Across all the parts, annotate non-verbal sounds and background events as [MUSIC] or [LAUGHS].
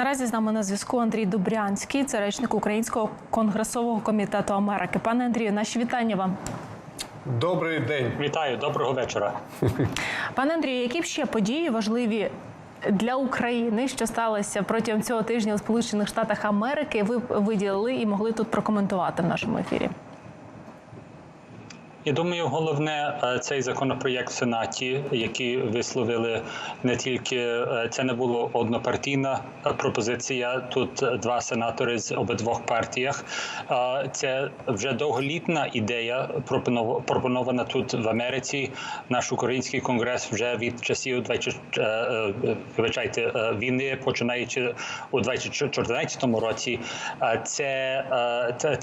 Наразі з нами на зв'язку Андрій Добрянський, це речник Українського конгресового комітету Америки. Пане Андрію, наші вітання вам. Добрий день. Вітаю, доброго вечора. [LAUGHS] Пане Андрію, які б ще події важливі для України, що сталося протягом цього тижня у Сполучених Штатах Америки, ви виділили і могли тут прокоментувати в нашому ефірі? Я думаю, головне е, цей законопроєкт в Сенаті, який висловили не тільки е, це не було однопартійна е, пропозиція. Тут два сенатори з обидвох партіях. Це вже довголітна ідея, пропонов- пропонована тут в Америці. Наш український конгрес вже від часів 20, е, е, вибачайте, війни, починаючи у 2014 році. Це,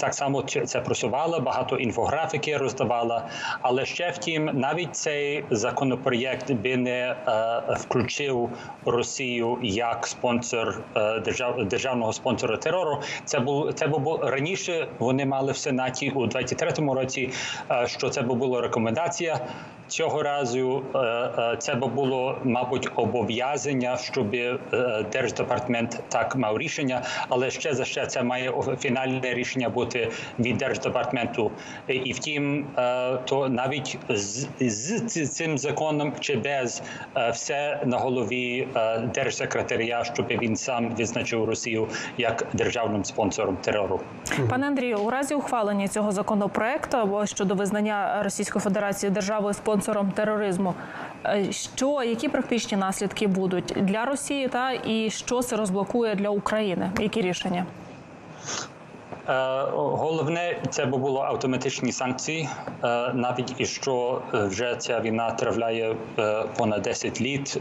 так само це просувало, багато інфографіки роздавала. Але ще втім, навіть цей законопроєкт би не е, включив Росію як спонсор е, держав, державного спонсора терору. Це був це був раніше. Вони мали в сенаті у 23-му році. е, що це була рекомендація. Цього разу е, е, це би було, мабуть, обов'язання, щоб е, держдепартамент так мав рішення, але ще за ще це має фінальне рішення бути від держдепартаменту. І- І втім, е, то навіть з, з цим законом чи без е, все на голові е, держсекретаря, щоб він сам визначив Росію як державним спонсором терору. Пане Андрію, у разі ухвалення цього законопроекту щодо визнання Російської Федерації державою спонсором тероризму, е, що які практичні наслідки будуть для Росії та і що це розблокує для України? Які рішення? Е, Головне, це б було автоматичні санкції, е, навіть і що е, вже ця війна е, понад 10 літ,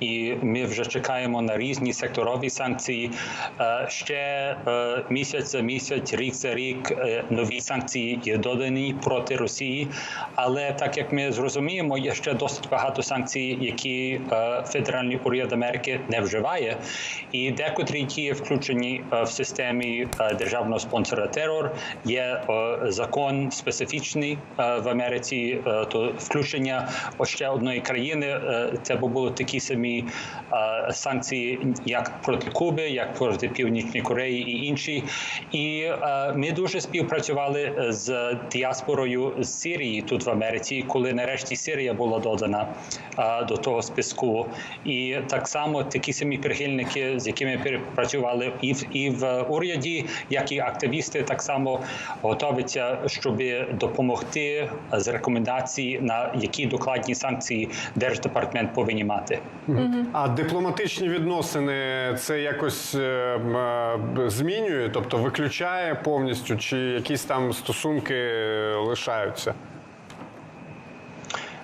і ми вже чекаємо на різні секторові санкції. Ще місяць за місяць, рік за рік нові санкції є додані проти Росії. Але так як ми зрозуміємо, є ще досить багато санкцій, які федеральний уряд Америки не вживає, і декотрі які є включені в системі е, спонсора терор. Є е, закон специфічний е, в Америці, е, то включення ще одної країни. Це б були такі самі санкції, як проти Куби, як проти Північної Кореї і інші. І ми дуже співпрацювали з діаспорою з Сирії тут в Америці, коли нарешті Сирія була додана до того списку. І так само такі самі прихильники, з якими працювали і в і в уряді, як і активісти, так само готовиться, щоб допомогти з рекомендацій на які докладні санкції держдепартамент повинні мати. А дипломатичні відносини це якось е, е, змінює, тобто виключає повністю, чи якісь там стосунки е, лишаються?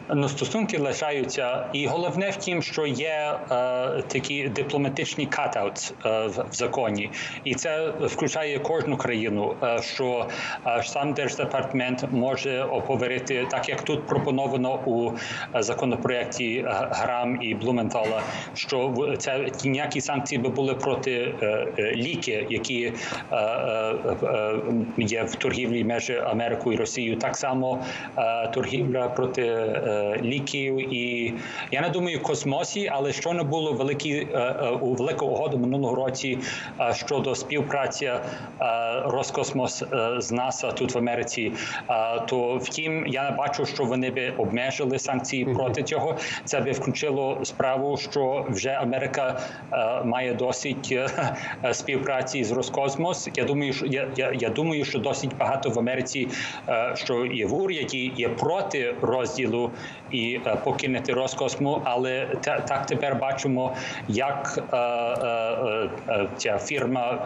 Ну, стосунки лишаються, і головне в тім, що є е, такі дипломатичні катаут е, в, законі, і це включає кожну країну. Е, що е, сам держдепартамент може оповерити, так як тут пропоновано у е, законопроєкті е, Грам і Блументала, що це ніякі санкції би були проти ліки, які є в торгівлі між Америкою і Росією. Так само торгівля проти ліків і я не думаю в космосі, але що не було великі е, е, у велику угоду минулого році е, щодо співпраці е, Роскосмос е, з НАСА тут в Америці. Е, То втім, я не бачу, що вони би обмежили санкції проти цього. Це би включило справу, що вже Америка е, має досить е, е, співпраці з Роскосмос. Я думаю, що я, я, я думаю, що досить багато в Америці, е, що є в уряді, є проти розділу і е, покинути Роскосму, але та, так тепер бачимо, як е, е, ця фірма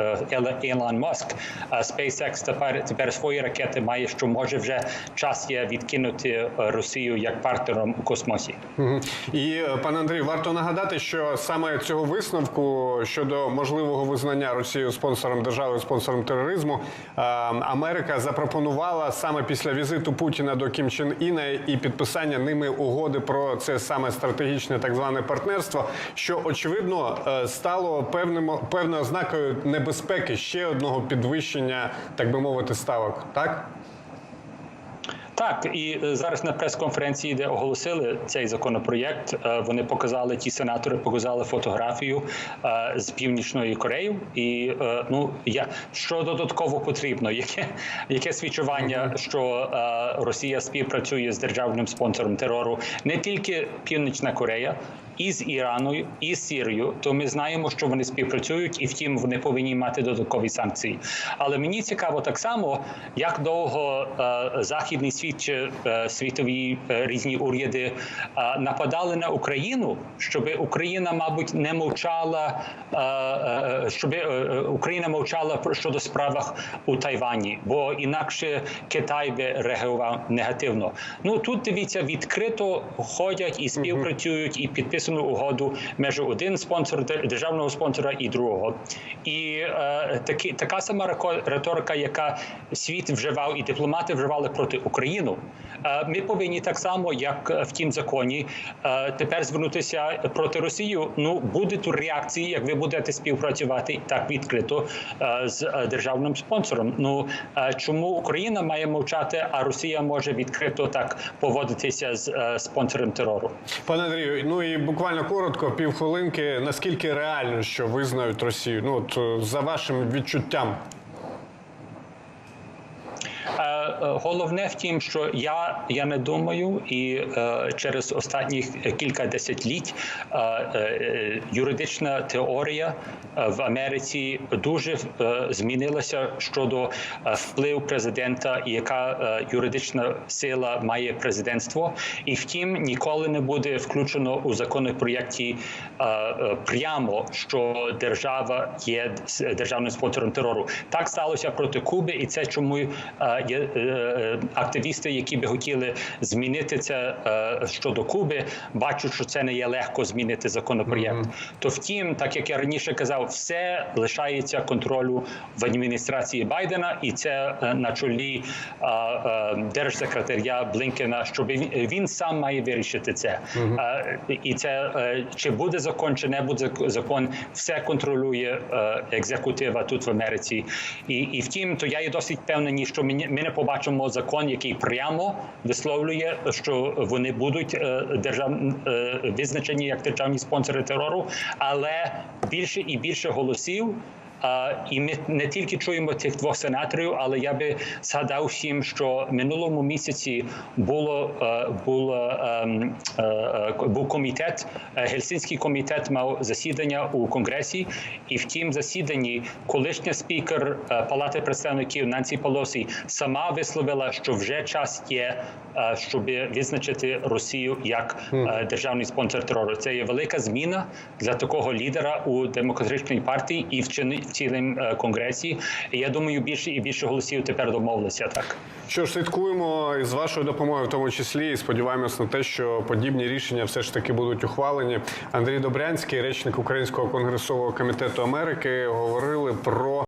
Елон Маск SpaceX тепер тепер свої ракети має, що може вже час є відкинути Росію як партнером у космосі. І пане Андрій, варто нагадати, що саме цього висновку щодо можливого визнання Росією спонсором держави, спонсором тероризму, Америка запропонувала саме після візиту Путіна до Кім Чен Іна і підписання ними угоди про це саме стратегічне так зване партнерство, що очевидно е, стало певним певною ознакою небезпеки ще одного підвищення, так би мовити, ставок. Так Так, і е, зараз на прес-конференції, де оголосили цей законопроєкт, е, вони показали ті сенатори, показали фотографію е, з північної Кореї. І ну я що додатково потрібно? Яке яке свідчування, що Росія співпрацює з державним спонсором терору, не тільки Північна Корея. І з Іраном, і Сірією, то ми знаємо, що вони співпрацюють, і втім вони повинні мати додаткові санкції. Але мені цікаво так само, як довго е, західний світ чи е, світові е, різні уряди е, нападали на Україну, щоб Україна, мабуть, не мовчала, е, е, щоб Україна мовчала щодо справах у Тайвані, бо інакше Китай би реагував негативно. Ну тут дивіться, відкрито ходять і співпрацюють, і підписану угоду між один спонсор де- державного спонсора і другого. І е, такі така сама риторика, яка світ вживав і дипломати вживали проти України. Е, ми повинні так само, як е, в тім законі, е, тепер звернутися проти Росії. Ну буде тут реакції, як ви будете співпрацювати так відкрито з державним спонсором. Ну чому Україна має мовчати, а Росія може відкрито так поводитися з спонсором терору? Пане Андрію, ну і буквально коротко, півхвилинки. Наскільки реально, що визнають Росію? Ну от за вашим відчуттям. Е, е, Головне в тім, що я, я не думаю, і е, через останні кілька десятиліть е, е, юридична теорія е, в Америці дуже е, змінилася щодо е, впливу президента і яка е, юридична сила має президентство. І втім, ніколи не буде включено у законопроєкті е, е, прямо, що держава є державним спонсором терору. Так сталося проти Куби, і це чому е, є е, е, активісти, які би хотіли змінити це е, щодо Куби, бачать, що це не є легко змінити законопроєкт. То втім, так як я раніше казав, все лишається контролю в адміністрації Байдена, і це е, на чолі е, е, держсекретаря Блінкена, щоб він, сам має вирішити це. Е, і це е, чи буде закон, чи не буде закон, все контролює е, екзекутива тут в Америці. І, і втім, то я є досить впевнений, що ми, не- ми не побачимо закон, який прямо висловлює, що вони будуть е, держав, е, визначені як державні спонсори терору, але більше і більше голосів. І ми не тільки чуємо цих двох сенаторів, але я би згадав всім, що минулому місяці було е, було ем, е, е, був комітет, Гельсінський комітет мав засідання у конгресі, і в тім засіданні колишня спікер Палати представників Нансі Пелосі сама висловила, що вже час є, щоб визначити Росію як державний спонсор терору. Це є велика зміна для такого лідера у демократичній партії і в чини- в цілому е, конгресі. Я думаю, більше і більше голосів тепер домовилися так. Що ж, слідкуємо із вашою допомогою, в тому числі, і сподіваємось на те, що подібні рішення все ж таки будуть ухвалені. Андрій Добрянський, речник Українського конгресового комітету Америки, говорили про.